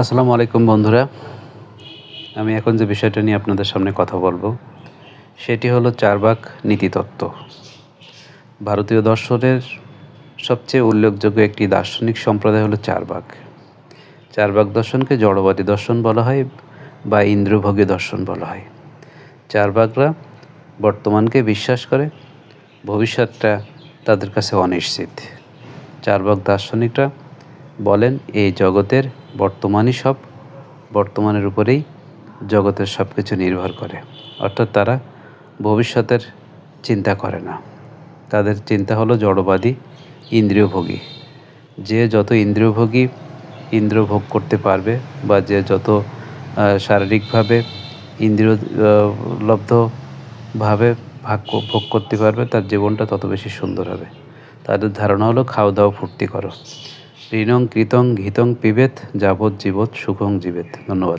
আসসালামু আলাইকুম বন্ধুরা। আমি এখন যে বিষয়টা নিয়ে আপনাদের সামনে কথা বলব, সেটি হলো চারবাক নীতিতত্ত্ব। ভারতীয় দর্শনের সবচেয়ে উল্লেখযোগ্য একটি দার্শনিক সম্প্রদায় হলো চারবাক। চারবাক দর্শনকে জড়বাদী দর্শন বলা হয় বা ইন্দ্রভোগী দর্শন বলা হয়। চারবাকরা বর্তমানকে বিশ্বাস করে, ভবিষ্যৎটা তাদের কাছে অনিশ্চিত। চারবাক দার্শনিকরা বলেন, এই জগতের বর্তমানই সব বর্তমানের উপরেই জগতের সব কিছু নির্ভর করে। অর্থাৎ তারা ভবিষ্যতের চিন্তা করে না। তাদের চিন্তা হলো জড়বাদী ইন্দ্রিয়ভোগী। যে যত ইন্দ্রিয়ভোগী ইন্দ্রিয় ভোগ করতে পারবে বা যে যত শারীরিকভাবে ইন্দ্রিয় আহ, লব্ধভাবে ভাগ ভোগ করতে পারবে তার জীবনটা তত বেশি সুন্দর হবে। তাদের ধারণা হলো খাওয়া দাওয়া ফুর্তি করো। ঋণং কৃতং ঘিতং পিবেত যাবৎ জীবৎ সুখং জীবেত। ধন্যবাদ।